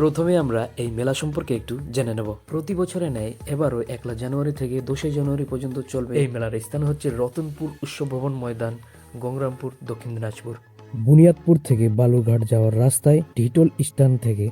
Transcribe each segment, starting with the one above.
প্রথমে আমরা এই মেলা সম্পর্কে একটু জেনে নেব। প্রতি বছরে নেয় এবারও একলা জানুয়ারি থেকে দোষই জানুয়ারি পর্যন্ত চলবে এই মেলার স্থান হচ্ছে রতনপুর উৎসব ভবন ময়দান, গঙ্গরামপুর দক্ষিণ দিনাজপুর। বুনিয়াদপুর থেকে বালুরঘাট যাওয়ার রাস্তায় টিটল স্ট্যান্ড থেকে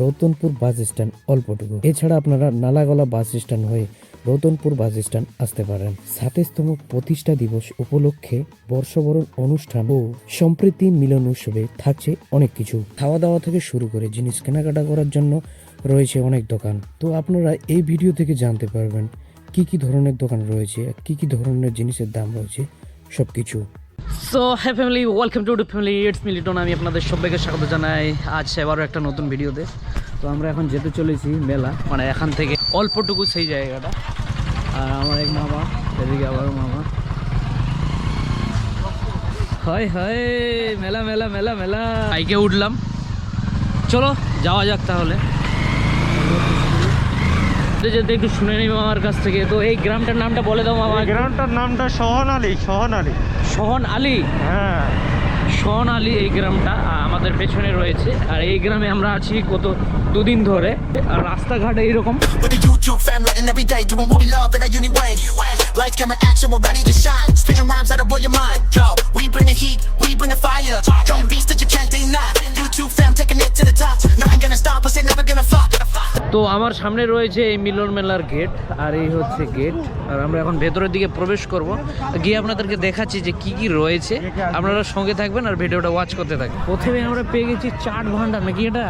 রতনপুর বাস স্ট্যান্ড অল্পটুকু। এছাড়া আপনারা নালাগলা বাস স্ট্যান্ড হয়ে রতনপুর বাস স্ট্যান্ড আসতে পারেন। সাতাশতম প্রতিষ্ঠা দিবস উপলক্ষে বর্ষবরণ অনুষ্ঠান ও সম্প্রীতি মিলন উৎসবে থাকছে অনেক কিছু। খাওয়া দাওয়া থেকে শুরু করে জিনিস কেনাকাটা করার জন্য রয়েছে অনেক দোকান। তো আপনারা এই ভিডিও থেকে জানতে পারবেন কি কি ধরনের দোকান রয়েছে, কি কি ধরনের জিনিসের দাম রয়েছে, সবকিছু। সো হ্যাঁ family welcome to to family it's মিলিটন আমি আপনাদের সবাইকে স্বাগত জানাই। আজ এবারও একটা নতুন ভিডিওতে। তো আমরা এখন যেতে চলেছি মেলা মানে এখান থেকে অল্পটুকু সেই জায়গাটা। আর আমার এক মামা, এদিকে আবার মামা। হয় হয় মেলা মেলা মেলা মেলা। বাইকে উঠলাম। চলো, যাওয়া যাক তাহলে। যেতে যদি একটু শুনে নিবো আমার কাছ থেকে। তো এই গ্রামটার নামটা বলে দাও আমার গ্রামটার নামটা সহন আলী সহন আলী। সহন আলী? হ্যাঁ। সহন আলী এই গ্রামটা আমাদের পেছনে রয়েছে। আর এই গ্রামে আমরা আছি কত দুদিন ধরে। আর রাস্তাঘাট এইরকম। Like camera action, we're ready to shine. Spitting rhymes out of your mind. Yo, we bring the heat, we bring the fire. তো আমার সামনে রয়েছে এই মিলন মেলার গেট আর এই হচ্ছে গেট আর আমরা এখন ভেতরের দিকে প্রবেশ করব। গিয়ে আপনাদেরকে দেখাচ্ছি যে কি কি রয়েছে। আপনারা সঙ্গে থাকবেন আর ভিডিওটা ওয়াচ করতে থাকবেন। প্রথমে আমরা পেয়ে গেছি চাট ভান্ডার নাকি এটা?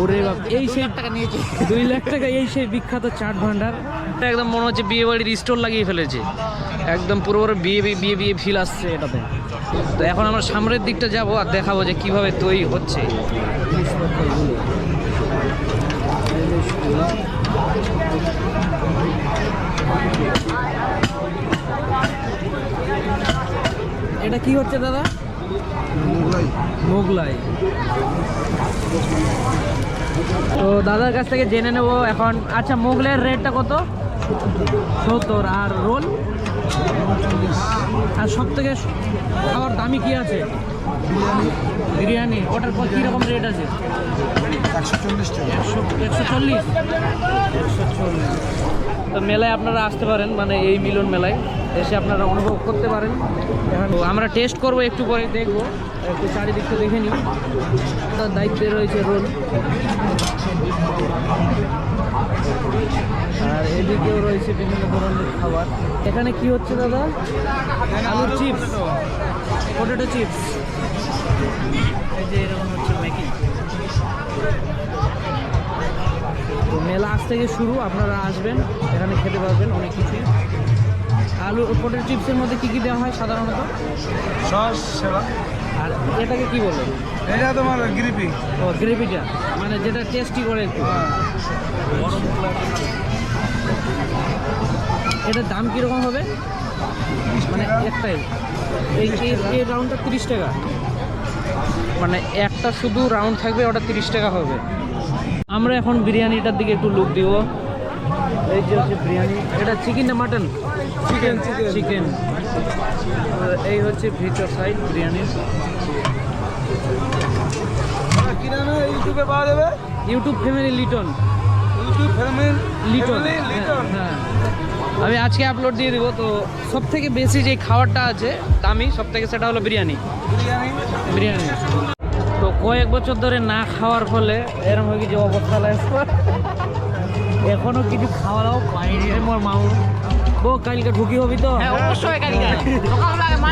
ওরে বাপ এই সেই টাকা নিয়েছি। দুই লাখ টাকা এই সেই বিখ্যাত চাট ভান্ডার। এটা একদম মনে হচ্ছে বিয়ে বাড়ির স্টোর লাগিয়ে ফেলেছে। একদম পুরো বিয়ে বিয়ে বিয়ে বিয়ে ফিল আসছে এটাতে। তো এখন আমরা সামনের দিকটা যাব আর দেখাবো যে কীভাবে তৈরি হচ্ছে। এটা কি হচ্ছে দাদা? মোগলাই। মোগলাই। তো দাদার কাছ থেকে জেনে নেব এখন। আচ্ছা মোগলাইয়ের রেটটা কত? সত্তর। আর রোল? আর সব থেকে খাবার দামি কি আছে? বিরিয়ানি। ওটার কত কীরকম রেট আছে? একশো চল্লিশ চল্লিশ তো মেলায় আপনারা আসতে পারেন মানে এই মিলন মেলায়। এসে আপনারা অনুভব করতে পারেন। তো আমরা টেস্ট করব একটু পরে, দেখব। একটু চারিদিকটা দেখে নিই। তার দায়িত্বে রয়েছে রোল। আর এদিকেও রয়েছে বিভিন্ন ধরনের খাবার। এখানে কি হচ্ছে দাদা? আলুর চিপস পটেটো চিপস এই যে এরকম হচ্ছে তো মেলা আজ থেকে শুরু আপনারা আসবেন এখানে খেতে পারবেন অনেক কিছু আলু পটেটো চিপসের মধ্যে কি কি দেওয়া হয় সাধারণত? সস সেবা। আর এটাকে কি বলে? এটা তোমার গ্রিপি ও গ্রেভিটা মানে যেটা টেস্টি করে একটু। এটার দাম কীরকম হবে? মানে একটাই। এই এই- এই রাউন্ডটা তিরিশ টাকা। মানে একটা শুধু রাউন্ড থাকবে ওটা তিরিশ টাকা হবে। আমরা এখন বিরিয়ানিটার দিকে একটু লুক দিব। এই যে হচ্ছে বিরিয়ানি এটা চিকেন না মাটন চিকেন চিকেন এই হচ্ছে ভিতর সাইড বিরিয়ানির ইউটিউবে পাওয়া যাবে? YouTube family Liton YouTube family Liton হ্যাঁ। আমি আজকে আপলোড দিয়ে দিব তো সব থেকে বেশি যে খাবারটা আছে দামি সব থেকে সেটা হলো বিরিয়ানি। বিরিয়ানি? তো কয়েক বছর ধরে না খাওয়ার ফলে এরম হয়ে গেছে অবস্থা লাগছে এখনও কিছু খাওয়া দাওয়া পাইনি রে মোর মামু। ও কালকে ঢুকি হবি তো?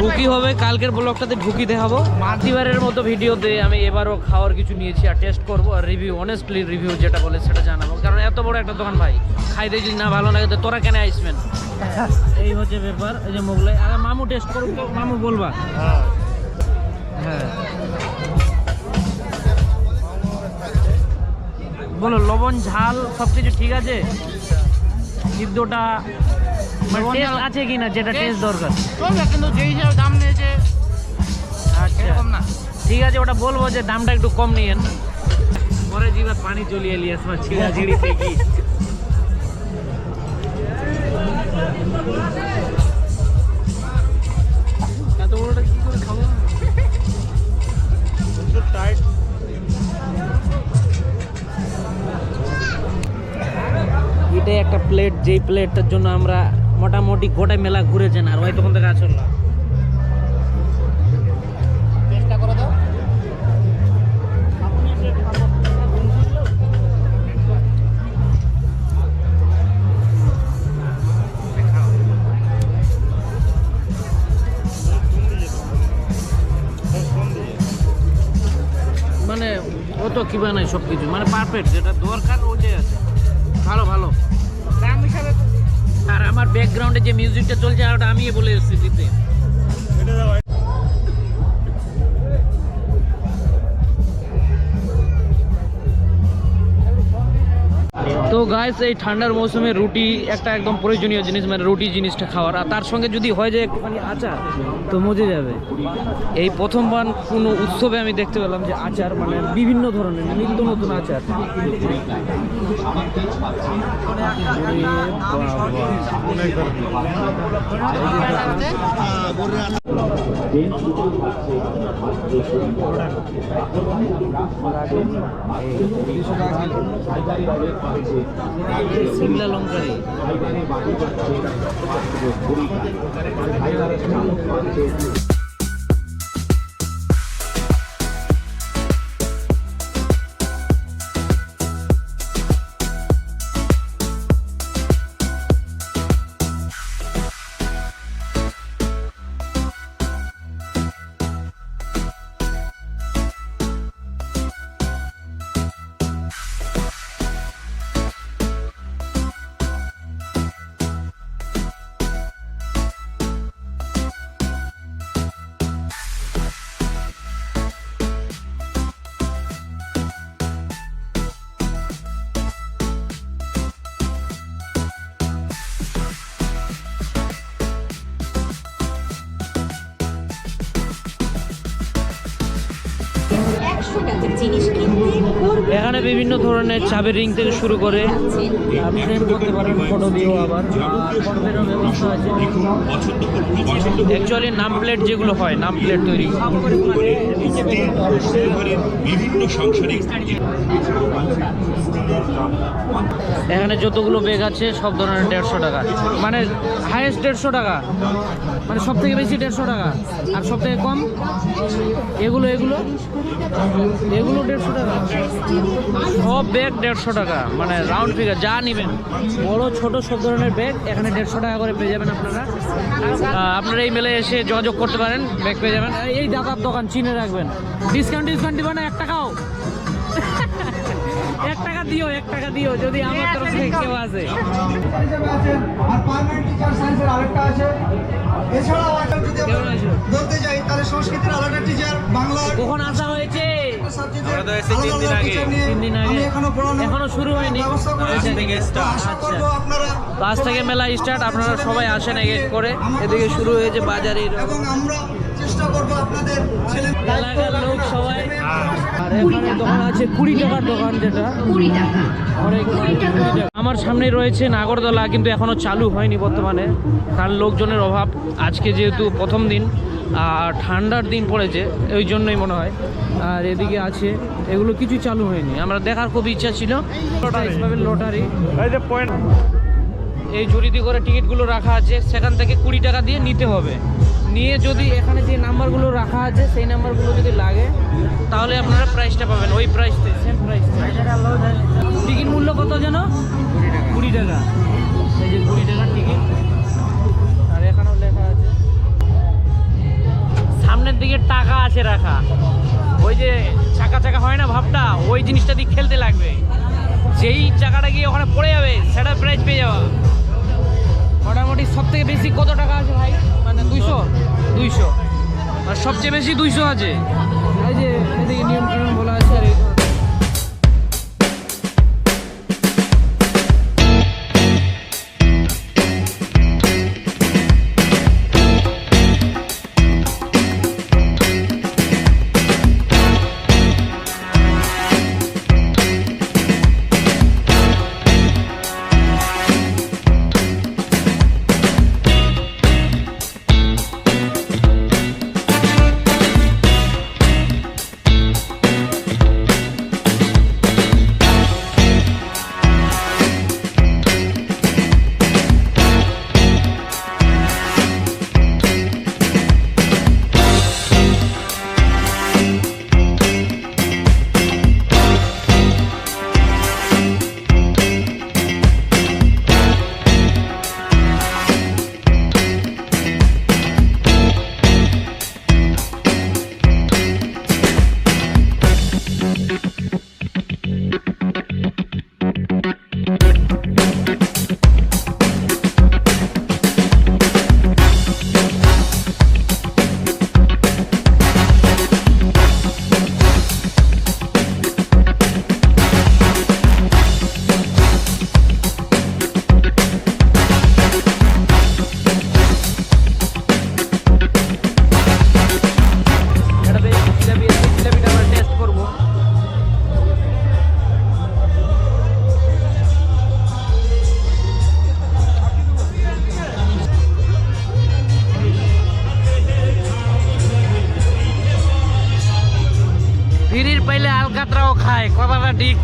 ঢুকি হবে কালকের ব্লগটাতে ঢুকি দেখাবো। মাতিবারের মতো ভিডিওতে আমি এবারও খাওয়ার কিছু নিয়েছি আর টেস্ট করব আর রিভিউ অনেস্টলি রিভিউ যেটা বলে সেটা জানাব। কারণ এত বড় একটা দোকান ভাই খাইতে যদি না ভালো লাগে তো তোরা কেন আইসবেন এই হচ্ছে ব্যাপার এই যে মোগলাই। আর মামু টেস্ট করুন তো মামু বলবা। হ্যাঁ। বলো লবণ ঝাল সব কিছু ঠিক আছে? সিদ্ধটা মানে আছে কি না যেটা টেস্ট দরকার? চলবে কিন্তু যে হিসাবে দাম নিয়েছে আচ্ছা না। ঠিক আছে ওটা বলব যে দামটা একটু কম নিয়েন। পরে জিবা পানি চলিয়ে এলি আসবা ছিড়া ছিড়ি থেকে। এত বড়টা কি করে খাব? টাইট প্লেটে একটা প্লেট যেই প্লেটটার জন্য আমরা মোটামুটি গোটা মেলা ঘুরেছেন আর ওই তখন থেকে আসল না। মানে ও তো কি বানায় সব কিছু মানে পারফেক্ট যেটা দরকার ওটাই আছে। ভালো ভালো। আর আমার ব্যাকগ্রাউন্ডে যে মিউজিকটা চলছে ওটা আমি বলে এসেছি। গাইস এই ঠান্ডার মৌসুমে রুটি একটা একদম প্রয়োজনীয় জিনিস মানে রুটি জিনিসটা খাওয়ার। আর তার সঙ্গে যদি হয় যে একটুখানি আচার, তো মজে যাবে। এই প্রথমবার কোনো উৎসবে আমি দেখতে পেলাম যে আচার মানে বিভিন্ন ধরনের, নিত্য নতুন আচার। বাবা। সিমলা লঙ্কারি একশো এখানে বিভিন্ন ধরনের চাবের রিং থেকে শুরু করে ফ্রেম করতে পারেন ফটো দিয়েও আবার অ্যাকচুয়ালি নাম প্লেট যেগুলো হয় নাম প্লেট তৈরি। এখানে যতগুলো ব্যাগ আছে, সব ধরনের দেড়শো টাকা। মানে হাইয়েস্ট দেড়শো টাকা। মানে সব থেকে বেশি দেড়শো টাকা। আর সব থেকে কম? এগুলো এগুলো? এগুলো দেড়শো টাকা। সব ব্যাগ দেড়শো টাকা মানে রাউন্ড ফিগার যা নেবেন। বড় ছোট সব ধরনের ব্যাগ এখানে দেড়শো টাকা করে পেয়ে যাবেন আপনারা। আপনারা এই মেলে এসে যোগাযোগ করতে পারেন ব্যাগ পেয়ে যাবেন। এই দাদার দোকান চিনে রাখবেন। ডিসকাউন্ট ডিসকাউন্ট দিবেন না এক টাকাও। এক টাকা দিও এক টাকা দিও যদি আমার তরফ থেকে কেউ আসে। আর পার্মানেন্ট টিচার সায়েন্সের আরেকটা আছে। এছাড়াও যদি আমরা বলতে যাই তাহলে সংস্কৃতের আলাদা টিচার বাংলার কখন আসা তো এসে তিন দিন আগে। তিন দিন আগে। এখনও শুরু হয়নি? ব্যবস্থা করেছি। তো আপনারা তো আজ থেকে মেলা স্টার্ট আপনারা সবাই আসেন এক এক করে। এদিকে শুরু হয়েছে বাজারের এবং আমরা চেষ্টা করব আপনাদের ছেলে এলাকার লোক সবাই আর এখানে দোকান আছে কুড়ি টাকার দোকান যেটা। অনেক আমার সামনে রয়েছে নাগরদোলা কিন্তু এখনও চালু হয়নি বর্তমানে। কারণ লোকজনের অভাব। আজকে যেহেতু প্রথম দিন আর ঠান্ডার দিন পড়েছে ওই জন্যই মনে হয়। আর এদিকে আছে এগুলো কিছু চালু হয়নি। আমরা দেখার খুব ইচ্ছা ছিল লটারি এই ঝুড়িতে করে টিকিটগুলো রাখা আছে সেখান থেকে কুড়ি টাকা দিয়ে নিতে হবে। নিয়ে যদি এখানে যে নাম্বারগুলো রাখা আছে, সেই নাম্বারগুলো যদি লাগে, তাহলে আপনারা প্রাইসটা পাবেন। ওই প্রাইসতে সেম প্রাইস টিকিট মূল্য কত যেন? কুড়ি টাকা। এই যে কুড়ি টাকার টিকিট আর এখানেও লেখা আছে। সামনের দিকে টাকা আছে রাখা। ওই যে চাকা চাকা হয় না ভাবটা? ওই জিনিসটা দিয়ে খেলতে লাগবে। যেই চাকাটা গিয়ে ওখানে পড়ে যাবে সেটা প্রাইজ পেয়ে যাওয়া। মোটামুটি সব থেকে বেশি কত টাকা আছে ভাই? দুইশো? দুইশো। আর সবচেয়ে বেশি দুইশো আছে। এই যে এদিকে নিয়ন্ত্রণ বলা আছে। ঠিক